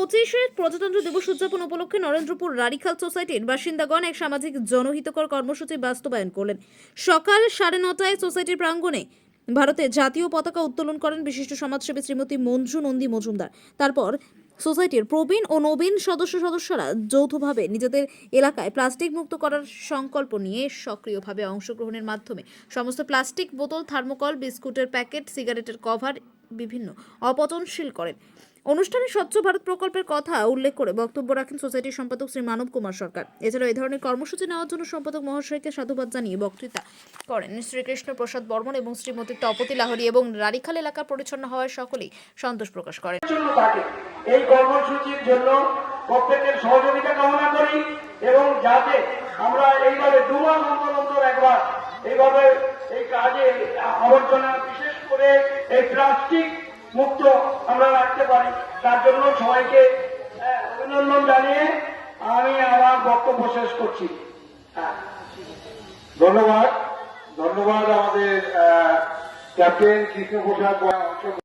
পঁচিশে প্রজাতন্ত্র দিবস উদযাপন উপলক্ষে নরেন্দ্রপুর রারিখাল সোসাইটির বাসিন্দাগণ এক সামাজিক জনহিতকর কর্মসূচি বাস্তবায়ন করলেন। সকাল সাড়ে নটায় সোসাইটির প্রাঙ্গণে ভারতে জাতীয় পতাকা উত্তোলন করেন বিশিষ্ট সমাজসেবী শ্রীমতী মঞ্জু নন্দী মজুমদার। তারপর সোসাইটির প্রবীণ ও নবীন সদস্য সদস্যরা যৌথভাবে নিজেদের এলাকায় প্লাস্টিক মুক্ত করার সংকল্প নিয়ে সক্রিয়ভাবে অংশগ্রহণের মাধ্যমে সমস্ত প্লাস্টিক বোতল, থার্মোকল, বিস্কুটের প্যাকেট, সিগারেটের কভার, বিভিন্ন অপচনশীল করেন। অনুষ্ঠানে স্বচ্ছ ভারত প্রকল্পের কথা উল্লেখ করে বক্তব্য রাখেন সোসাইটির সম্পাদক শ্রী মানব কুমার সরকার। এছাড়াও এই ধরনের কর্মসূচি নেওয়ার জন্য সম্পাদক মহাশয়কে সাধুবাদ জানিয়ে বক্তৃতা করেন। শ্রীকৃষ্ণ প্রসাদ বর্মন এবং শ্রীমতী তপতি লাহরি এবং রারিখাল এলাকা পরিচ্ছন্ন হওয়ায় সকলেই সন্তোষ প্রকাশ করেন। এই কর্মসূচির জন্য প্রত্যেকের সহযোগিতা কামনা করি এবং যাতে আমরা এইভাবে দু মাস অন্তর অন্তর একবার এইভাবে এই কাজে আবর্জনা বিশেষ করে এই প্লাস্টিক মুক্ত আমরা রাখতে পারি। তার জন্য সবাইকে আহ, অভিনন্দন জানিয়ে আমি আমার বক্তব্য শেষ করছি। হ্যাঁ। ধন্যবাদ। ধন্যবাদ আমাদের ক্যাপ্টেন কৃষ্ণপ্রসাদ অংশগ্রহণ